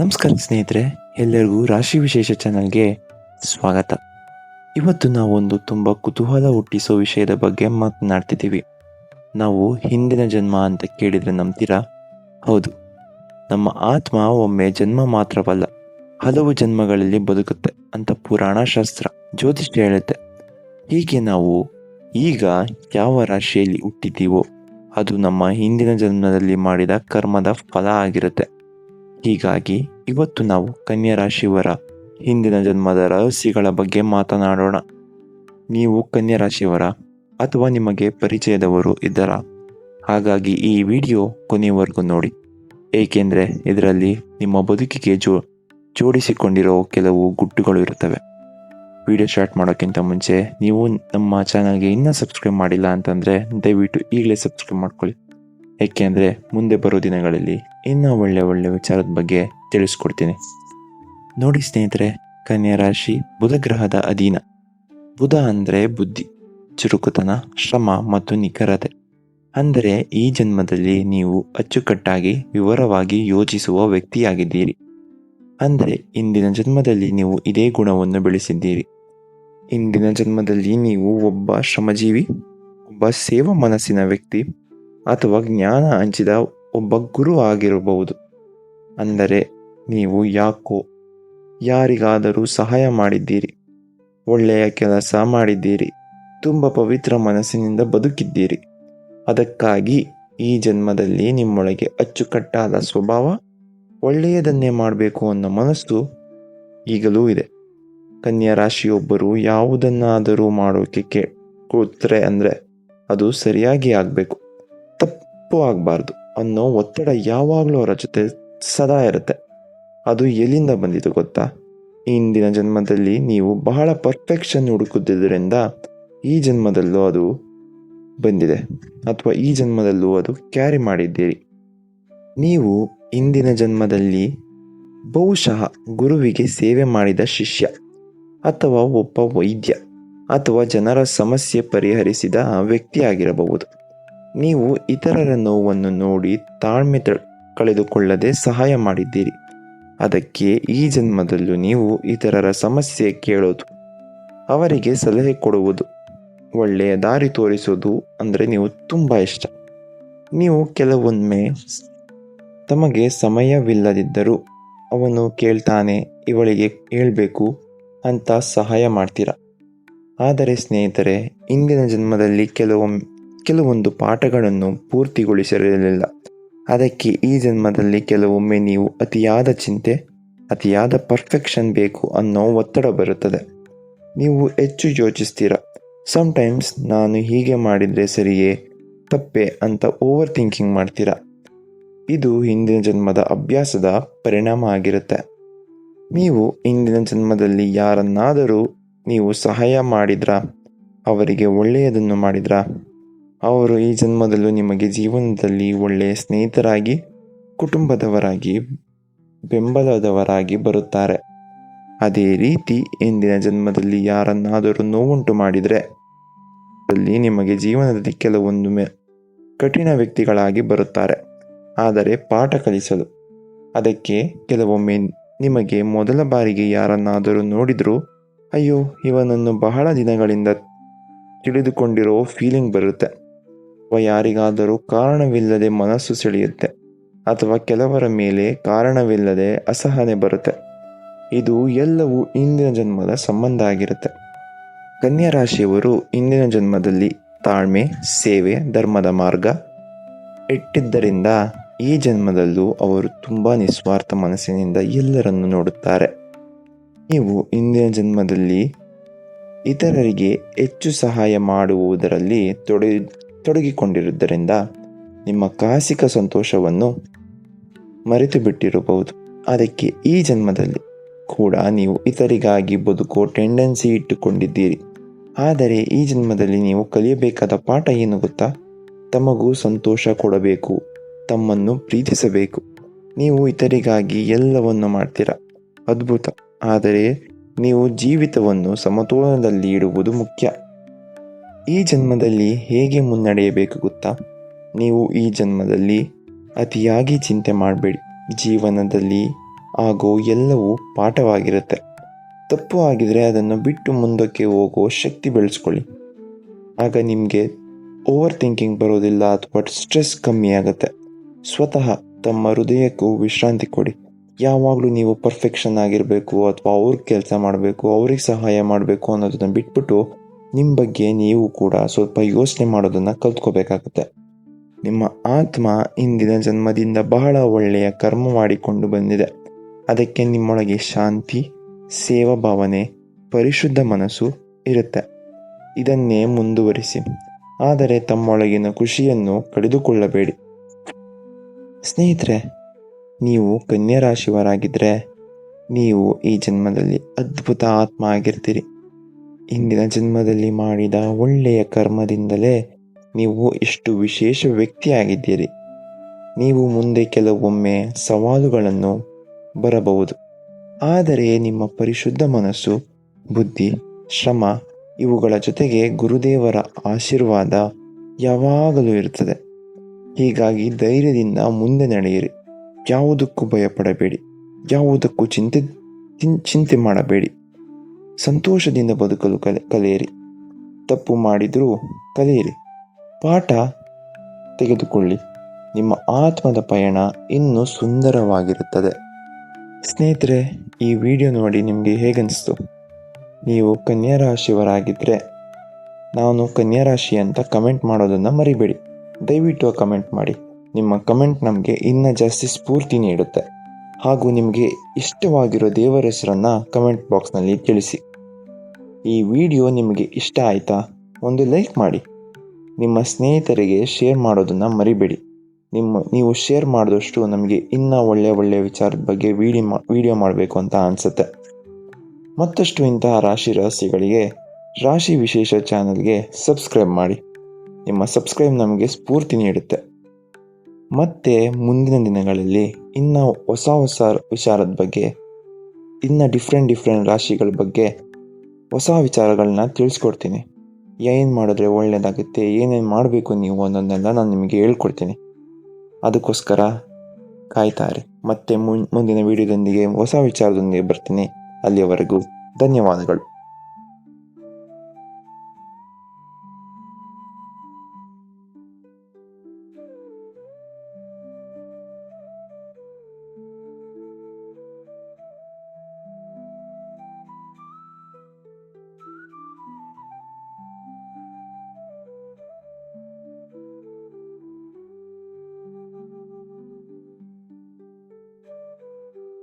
ನಮಸ್ಕಾರ ಸ್ನೇಹಿತರೆ, ಎಲ್ಲರಿಗೂ ರಾಶಿ ವಿಶೇಷ ಚಾನಲ್ಗೆ ಸ್ವಾಗತ. ಇವತ್ತು ನಾವೊಂದು ತುಂಬ ಕುತೂಹಲ ಹುಟ್ಟಿಸೋ ವಿಷಯದ ಬಗ್ಗೆ ಮಾತನಾಡ್ತಿದ್ದೀವಿ. ನಾವು ಹಿಂದಿನ ಜನ್ಮ ಅಂತ ಕೇಳಿದರೆ ನಂಬ್ತೀರಾ? ಹೌದು. ನಮ್ಮ ಆತ್ಮ ಒಮ್ಮೆ ಜನ್ಮ ಮಾತ್ರವಲ್ಲ, ಹಲವು ಜನ್ಮಗಳಲ್ಲಿ ಬದುಕುತ್ತೆ ಅಂತ ಪುರಾಣ ಶಾಸ್ತ್ರ ಜ್ಯೋತಿಷ್ಯ ಹೇಳುತ್ತೆ. ಹೀಗೆ ನಾವು ಈಗ ಯಾವ ರಾಶಿಯಲ್ಲಿ ಹುಟ್ಟಿದ್ದೀವೋ, ಅದು ನಮ್ಮ ಹಿಂದಿನ ಜನ್ಮದಲ್ಲಿ ಮಾಡಿದ ಕರ್ಮದ ಫಲ ಆಗಿರುತ್ತೆ. ಹೀಗಾಗಿ ಇವತ್ತು ನಾವು ಕನ್ಯಾ ರಾಶಿಯವರ ಹಿಂದಿನ ಜನ್ಮದ ರಹಸ್ಯಗಳ ಬಗ್ಗೆ ಮಾತನಾಡೋಣ. ನೀವು ಕನ್ಯಾ ರಾಶಿಯವರ ಅಥವಾ ನಿಮಗೆ ಪರಿಚಯದವರು ಇದ್ದರಾ? ಹಾಗಾಗಿ ಈ ವಿಡಿಯೋ ಕೊನೆಯವರೆಗೂ ನೋಡಿ. ಏಕೆಂದರೆ ಇದರಲ್ಲಿ ನಿಮ್ಮ ಬದುಕಿಗೆ ಜೋ, ಜೋಡಿಸಿಕೊಂಡಿರೋ ಕೆಲವು ಗುಟ್ಟುಗಳು ಇರುತ್ತವೆ. ವಿಡಿಯೋ ಸ್ಟಾರ್ಟ್ ಮಾಡೋಕ್ಕಿಂತ ಮುಂಚೆ ನೀವು ನಮ್ಮ ಚಾನಲ್ಗೆ ಇನ್ನೂ ಸಬ್ಸ್ಕ್ರೈಬ್ ಮಾಡಿಲ್ಲ ಅಂತಂದರೆ ದಯವಿಟ್ಟು ಈಗಲೇ ಸಬ್ಸ್ಕ್ರೈಬ್ ಮಾಡ್ಕೊಳ್ಳಿ. ಏಕೆಂದರೆ ಮುಂದೆ ಬರೋ ದಿನಗಳಲ್ಲಿ ಇನ್ನೂ ಒಳ್ಳೆ ಒಳ್ಳೆ ವಿಚಾರದ ಬಗ್ಗೆ ತಿಳಿಸ್ಕೊಡ್ತೀನಿ. ನೋಡಿ ಸ್ನೇಹಿತರೆ, ಕನ್ಯಾ ರಾಶಿ ಬುಧ ಗ್ರಹದ ಅಧೀನ. ಬುಧ ಅಂದರೆ ಬುದ್ಧಿ, ಚುರುಕುತನ, ಶ್ರಮ ಮತ್ತು ನಿಖರತೆ. ಅಂದರೆ ಈ ಜನ್ಮದಲ್ಲಿ ನೀವು ಅಚ್ಚುಕಟ್ಟಾಗಿ, ವಿವರವಾಗಿ ಯೋಚಿಸುವ ವ್ಯಕ್ತಿಯಾಗಿದ್ದೀರಿ. ಅಂದರೆ ಇಂದಿನ ಜನ್ಮದಲ್ಲಿ ನೀವು ಇದೇ ಗುಣವನ್ನು ಬೆಳೆಸಿದ್ದೀರಿ. ಇಂದಿನ ಜನ್ಮದಲ್ಲಿ ನೀವು ಒಬ್ಬ ಶ್ರಮಜೀವಿ, ಒಬ್ಬ ಸೇವಾ ಮನಸ್ಸಿನ ವ್ಯಕ್ತಿ ಅಥವಾ ಜ್ಞಾನ ಹಂಚಿದ ಒಬ್ಬ ಗುರು ಆಗಿರಬಹುದು. ಅಂದರೆ ನೀವು ಯಾಕೋ, ಯಾರಿಗಾದರೂ ಸಹಾಯ ಮಾಡಿದ್ದೀರಿ, ಒಳ್ಳೆಯ ಕೆಲಸ ಮಾಡಿದ್ದೀರಿ, ತುಂಬ ಪವಿತ್ರ ಮನಸ್ಸಿನಿಂದ ಬದುಕಿದ್ದೀರಿ. ಅದಕ್ಕಾಗಿ ಈ ಜನ್ಮದಲ್ಲಿ ನಿಮ್ಮೊಳಗೆ ಅಚ್ಚುಕಟ್ಟಾದ ಸ್ವಭಾವ ಒಳ್ಳೆಯದನ್ನೇ ಮಾಡಬೇಕು ಅನ್ನೋ ಮನಸ್ಸು ಈಗಲೂ ಇದೆ. ಕನ್ಯಾ ರಾಶಿಯೊಬ್ಬರು ಯಾವುದನ್ನಾದರೂ ಮಾಡೋಕೆ ಕೇಳ್, ಕೂತ್ರೆ ಅಂದರೆ ಅದು ಸರಿಯಾಗಿ ಆಗಬೇಕು. ತಪ್ಪು ಆಗಬಾರ್ದು ಅನ್ನೋ ಒತ್ತಡ ಯಾವಾಗಲೂ ಅವರ ಜೊತೆ ಸದಾ ಇರುತ್ತೆ. ಅದು ಎಲ್ಲಿಂದ ಬಂದಿತು ಗೊತ್ತಾ? ಇಂದಿನ ಜನ್ಮದಲ್ಲಿ ನೀವು ಬಹಳ ಪರ್ಫೆಕ್ಷನ್ ಹುಡುಕುತ್ತಿದ್ದರಿಂದ ಈ ಜನ್ಮದಲ್ಲೂ ಅದು ಬಂದಿದೆ. ಅಥವಾ ಈ ಜನ್ಮದಲ್ಲೂ ಅದು ಕ್ಯಾರಿ ಮಾಡಿದ್ದೀರಿ. ನೀವು ಇಂದಿನ ಜನ್ಮದಲ್ಲಿ ಬಹುಶಃ ಗುರುವಿಗೆ ಸೇವೆ ಮಾಡಿದ ಶಿಷ್ಯ ಅಥವಾ ಒಬ್ಬ ವೈದ್ಯ ಅಥವಾ ಜನರ ಸಮಸ್ಯೆ ಪರಿಹರಿಸಿದ ವ್ಯಕ್ತಿಯಾಗಿರಬಹುದು ನೀವು ಇತರರ ನೋವನ್ನು ನೋಡಿ ತಾಳ್ಮೆ ಕಳೆದುಕೊಳ್ಳದೆ ಸಹಾಯ ಮಾಡಿದ್ದೀರಿ. ಅದಕ್ಕೆ ಈ ಜನ್ಮದಲ್ಲೂ ನೀವು ಇತರರ ಸಮಸ್ಯೆ ಕೇಳೋದು, ಅವರಿಗೆ ಸಲಹೆ ಕೊಡುವುದು, ಒಳ್ಳೆಯ ದಾರಿ ತೋರಿಸೋದು ಅಂದರೆ ನೀವು ತುಂಬ ಇಷ್ಟ. ನೀವು ಕೆಲವೊಮ್ಮೆ ತಮಗೆ ಸಮಯವಿಲ್ಲದಿದ್ದರೂ ಅವನು ಕೇಳ್ತಾನೆ, ಇವಳಿಗೆ ಹೇಳಬೇಕು ಅಂತ ಸಹಾಯ ಮಾಡ್ತೀರ? ಆದರೆ ಸ್ನೇಹಿತರೆ, ಇಂದಿನ ಜನ್ಮದಲ್ಲಿ ಕೆಲವೊಮ್ಮೆ ಕೆಲವೊಂದು ಪಾಠಗಳನ್ನು ಪೂರ್ತಿಗೊಳಿಸಿರಲಿಲ್ಲ. ಅದಕ್ಕೆ ಈ ಜನ್ಮದಲ್ಲಿ ಕೆಲವೊಮ್ಮೆ ನೀವು ಅತಿಯಾದ ಚಿಂತೆ, ಅತಿಯಾದ ಪರ್ಫೆಕ್ಷನ್ ಬೇಕು ಅನ್ನೋ ಒತ್ತಡ ಬರುತ್ತದೆ. ನೀವು ಹೆಚ್ಚು ಯೋಚಿಸ್ತೀರ? ಸಮ್ಟೈಮ್ಸ್ ನಾನು ಹೀಗೆ ಮಾಡಿದರೆ ಸರಿಯೇ, ತಪ್ಪೆ ಅಂತ ಓವರ್ ಥಿಂಕಿಂಗ್ ಮಾಡ್ತೀರಾ? ಇದು ಹಿಂದಿನ ಜನ್ಮದ ಅಭ್ಯಾಸದ ಪರಿಣಾಮ ಆಗಿರುತ್ತೆ. ನೀವು ಇಂದಿನ ಜನ್ಮದಲ್ಲಿ ಯಾರನ್ನಾದರೂ ನೀವು ಸಹಾಯ ಮಾಡಿದ್ರಾ? ಅವರಿಗೆ ಒಳ್ಳೆಯದನ್ನು ಮಾಡಿದ್ರಾ? ಅವರು ಈ ಜನ್ಮದಲ್ಲೂ ನಿಮಗೆ ಜೀವನದಲ್ಲಿ ಒಳ್ಳೆಯ ಸ್ನೇಹಿತರಾಗಿ, ಕುಟುಂಬದವರಾಗಿ, ಬೆಂಬಲದವರಾಗಿ ಬರುತ್ತಾರೆ. ಅದೇ ರೀತಿ ಇಂದಿನ ಜನ್ಮದಲ್ಲಿ ಯಾರನ್ನಾದರೂ ನೋವುಂಟು ಮಾಡಿದರೆ, ಅಲ್ಲಿ ನಿಮಗೆ ಜೀವನದಲ್ಲಿ ಕೆಲವೊಂದು ಕಠಿಣ ವ್ಯಕ್ತಿಗಳಾಗಿ ಬರುತ್ತಾರೆ. ಆದರೆ ಪಾಠ ಕಲಿಸಲು. ಅದಕ್ಕೆ ಕೆಲವೊಮ್ಮೆ ನಿಮಗೆ ಮೊದಲ ಬಾರಿಗೆ ಯಾರನ್ನಾದರೂ ನೋಡಿದರೂ, ಅಯ್ಯೋ, ಇವನನ್ನು ಬಹಳ ದಿನಗಳಿಂದ ತಿಳಿದುಕೊಂಡಿರೋ ಫೀಲಿಂಗ್ ಬರುತ್ತೆ. ಅಥವಾ ಯಾರಿಗಾದರೂ ಕಾರಣವಿಲ್ಲದೆ ಮನಸ್ಸು ಸೆಳೆಯುತ್ತೆ ಅಥವಾ ಕೆಲವರ ಮೇಲೆ ಕಾರಣವಿಲ್ಲದೆ ಅಸಹನೆ ಬರುತ್ತೆ. ಇದು ಎಲ್ಲವೂ ಇಂದಿನ ಜನ್ಮದ ಸಂಬಂಧ ಆಗಿರುತ್ತೆ. ಕನ್ಯಾ ರಾಶಿಯವರು ಇಂದಿನ ಜನ್ಮದಲ್ಲಿ ತಾಳ್ಮೆ, ಸೇವೆ, ಧರ್ಮದ ಮಾರ್ಗ ಇಟ್ಟಿದ್ದರಿಂದ ಈ ಜನ್ಮದಲ್ಲೂ ಅವರು ತುಂಬ ನಿಸ್ವಾರ್ಥ ಮನಸ್ಸಿನಿಂದ ಎಲ್ಲರನ್ನು ನೋಡುತ್ತಾರೆ. ನೀವು ಇಂದಿನ ಜನ್ಮದಲ್ಲಿ ಇತರರಿಗೆ ಹೆಚ್ಚು ಸಹಾಯ ಮಾಡುವುದರಲ್ಲಿ ತೊಡಗಿ ತೊಡಗಿಕೊಂಡಿರುವುದರಿಂದ ನಿಮ್ಮ ಕಾಸಿಕ ಸಂತೋಷವನ್ನು ಮರೆತು ಬಿಟ್ಟಿರಬಹುದು ಅದಕ್ಕೆ ಈ ಜನ್ಮದಲ್ಲಿ ಕೂಡ ನೀವು ಇತರಿಗಾಗಿ ಬದುಕೋ ಟೆಂಡೆನ್ಸಿ ಇಟ್ಟುಕೊಂಡಿದ್ದೀರಿ. ಆದರೆ ಈ ಜನ್ಮದಲ್ಲಿ ನೀವು ಕಲಿಯಬೇಕಾದ ಪಾಠ ಏನು ಗೊತ್ತಾ? ತಮಗೂ ಸಂತೋಷ ಕೊಡಬೇಕು, ತಮ್ಮನ್ನು ಪ್ರೀತಿಸಬೇಕು. ನೀವು ಇತರಿಗಾಗಿ ಎಲ್ಲವನ್ನು ಮಾಡ್ತೀರಾ? ಅದ್ಭುತ. ಆದರೆ ನೀವು ಜೀವಿತವನ್ನು ಸಮತೋಲನದಲ್ಲಿ ಇಡುವುದು ಮುಖ್ಯ. ಈ ಜನ್ಮದಲ್ಲಿ ಹೇಗೆ ಮುನ್ನಡೆಯಬೇಕು ಗೊತ್ತಾ? ನೀವು ಈ ಜನ್ಮದಲ್ಲಿ ಅತಿಯಾಗಿ ಚಿಂತೆ ಮಾಡಬೇಡಿ. ಜೀವನದಲ್ಲಿ ಹಾಗೂ ಎಲ್ಲವೂ ಪಾಠವಾಗಿರುತ್ತೆ. ತಪ್ಪು ಆಗಿದರೆ ಅದನ್ನು ಬಿಟ್ಟು ಮುಂದಕ್ಕೆ ಹೋಗೋ ಶಕ್ತಿ ಬೆಳೆಸ್ಕೊಳ್ಳಿ. ಆಗ ನಿಮಗೆ ಓವರ್ ಥಿಂಕಿಂಗ್ ಬರೋದಿಲ್ಲ ಅಥವಾ ಸ್ಟ್ರೆಸ್ ಕಮ್ಮಿ ಆಗುತ್ತೆ. ಸ್ವತಃ ತಮ್ಮ ಹೃದಯಕ್ಕೂ ವಿಶ್ರಾಂತಿ ಕೊಡಿ. ಯಾವಾಗಲೂ ನೀವು ಪರ್ಫೆಕ್ಷನ್ ಆಗಿರಬೇಕು ಅಥವಾ ಅವ್ರಿಗೆ ಕೆಲಸ ಮಾಡಬೇಕು, ಅವ್ರಿಗೆ ಸಹಾಯ ಮಾಡಬೇಕು ಅನ್ನೋದನ್ನು ಬಿಟ್ಬಿಟ್ಟು ನಿಮ್ಮ ಬಗ್ಗೆ ನೀವು ಕೂಡ ಸ್ವಲ್ಪ ಯೋಚನೆ ಮಾಡೋದನ್ನು ಕಲ್ತ್ಕೋಬೇಕಾಗತ್ತೆ. ನಿಮ್ಮ ಆತ್ಮ ಇಂದಿನ ಜನ್ಮದಿಂದ ಬಹಳ ಒಳ್ಳೆಯ ಕರ್ಮ ಮಾಡಿಕೊಂಡು ಬಂದಿದೆ. ಅದಕ್ಕೆ ನಿಮ್ಮೊಳಗೆ ಶಾಂತಿ ಸೇವಾ ಭಾವನೆ ಪರಿಶುದ್ಧ ಮನಸ್ಸು ಇರುತ್ತೆ. ಇದನ್ನೇ ಮುಂದುವರಿಸಿ. ಆದರೆ ತಮ್ಮೊಳಗಿನ ಖುಷಿಯನ್ನು ಕಳೆದುಕೊಳ್ಳಬೇಡಿ. ಸ್ನೇಹಿತರೆ, ನೀವು ಕನ್ಯಾ ರಾಶಿಯವರಾಗಿದ್ದರೆ ನೀವು ಈ ಜನ್ಮದಲ್ಲಿ ಅದ್ಭುತ ಆತ್ಮ ಆಗಿರ್ತೀರಿ. ಇಂದಿನ ಜನ್ಮದಲ್ಲಿ ಮಾಡಿದ ಒಳ್ಳೆಯ ಕರ್ಮದಿಂದಲೇ ನೀವು ಇಷ್ಟು ವಿಶೇಷ ವ್ಯಕ್ತಿಯಾಗಿದ್ದೀರಿ. ನೀವು ಮುಂದೆ ಕೆಲವೊಮ್ಮೆ ಸವಾಲುಗಳನ್ನು ಬರಬಹುದು. ಆದರೆ ನಿಮ್ಮ ಪರಿಶುದ್ಧ ಮನಸ್ಸು, ಬುದ್ಧಿ, ಶ್ರಮ ಇವುಗಳ ಜೊತೆಗೆ ಗುರುದೇವರ ಆಶೀರ್ವಾದ ಯಾವಾಗಲೂ ಇರುತ್ತದೆ. ಹೀಗಾಗಿ ಧೈರ್ಯದಿಂದ ಮುಂದೆ ನಡೆಯಿರಿ. ಯಾವುದಕ್ಕೂ ಭಯಪಡಬೇಡಿ. ಯಾವುದಕ್ಕೂ ಚಿಂತೆ ಚಿಂತೆ ಮಾಡಬೇಡಿ. ಸಂತೋಷದಿಂದ ಬದುಕಲು ಕಲೆ, ಕಲಿಯಿರಿ. ತಪ್ಪು ಮಾಡಿದರೂ ಕಲಿಯಿರಿ. ಪಾಠ ತೆಗೆದುಕೊಳ್ಳಿ. ನಿಮ್ಮ ಆತ್ಮದ ಪಯಣ ಇನ್ನೂ ಸುಂದರವಾಗಿರುತ್ತದೆ. ಸ್ನೇಹಿತರೆ, ಈ ವಿಡಿಯೋ ನೋಡಿ ನಿಮಗೆ ಹೇಗನ್ನಿಸ್ತು? ನೀವು ಕನ್ಯಾ ರಾಶಿಯವರಾಗಿದ್ದರೆ ನಾನು ಕನ್ಯಾ ರಾಶಿ ಅಂತ ಕಮೆಂಟ್ ಮಾಡೋದನ್ನು ಮರಿಬೇಡಿ. ದಯವಿಟ್ಟು ಕಮೆಂಟ್ ಮಾಡಿ. ನಿಮ್ಮ ಕಮೆಂಟ್ ನಮಗೆ ಇನ್ನೂ ಜಾಸ್ತಿ ಸ್ಫೂರ್ತಿ ನೀಡುತ್ತೆ. ಹಾಗೂ ನಿಮಗೆ ಇಷ್ಟವಾಗಿರೋ ದೇವರ ಹೆಸರನ್ನು ಕಮೆಂಟ್ ಬಾಕ್ಸ್ನಲ್ಲಿ ತಿಳಿಸಿ. ಈ ವಿಡಿಯೋ ನಿಮಗೆ ಇಷ್ಟ ಆಯಿತಾ ಒಂದು ಲೈಕ್ ಮಾಡಿ. ನಿಮ್ಮ ಸ್ನೇಹಿತರಿಗೆ ಶೇರ್ ಮಾಡೋದನ್ನು ಮರಿಬೇಡಿ. ನಿಮ್ಮ, ನೀವು ಶೇರ್ ಮಾಡಿದಷ್ಟು ನಮಗೆ ಇನ್ನೂ ಒಳ್ಳೆಯ ಒಳ್ಳೆಯ ವಿಚಾರದ ಬಗ್ಗೆ ವಿಡಿಯೋ ಮಾ, ವಿಡಿಯೋ ಮಾಡಬೇಕು ಅಂತ ಅನಿಸುತ್ತೆ. ಮತ್ತಷ್ಟು ಇಂತಹ ರಾಶಿ ರಹಸ್ಯಗಳಿಗೆ ರಾಶಿ ವಿಶೇಷ ಚಾನಲ್ಗೆ ಸಬ್ಸ್ಕ್ರೈಬ್ ಮಾಡಿ. ನಿಮ್ಮ ಸಬ್ಸ್ಕ್ರೈಬ್ ನಮಗೆ ಸ್ಫೂರ್ತಿ ನೀಡುತ್ತೆ. ಮತ್ತೆ ಮುಂದಿನ ದಿನಗಳಲ್ಲಿ ಇನ್ನು ಹೊಸ ಹೊಸ ವಿಚಾರದ ಬಗ್ಗೆ, ಇನ್ನು ಡಿಫ್ರೆಂಟ್ ಡಿಫ್ರೆಂಟ್ ರಾಶಿಗಳ ಬಗ್ಗೆ ಹೊಸ ವಿಚಾರಗಳನ್ನ ತಿಳಿಸ್ಕೊಡ್ತೀನಿ. ಏನು ಮಾಡಿದ್ರೆ ಒಳ್ಳೆಯದಾಗುತ್ತೆ ಏನೇನು ಮಾಡಬೇಕು ನೀವು ಅನ್ನೋದನ್ನೆಲ್ಲ ನಾನು ನಿಮಗೆ ಹೇಳ್ಕೊಡ್ತೀನಿ. ಅದಕ್ಕೋಸ್ಕರ ಕಾಯ್ತಾರೆ ಮತ್ತೆ ಮುಂದಿನ ವಿಡಿಯೋದೊಂದಿಗೆ, ಹೊಸ ವಿಚಾರದೊಂದಿಗೆ ಬರ್ತೀನಿ. ಅಲ್ಲಿಯವರೆಗೂ ಧನ್ಯವಾದಗಳು.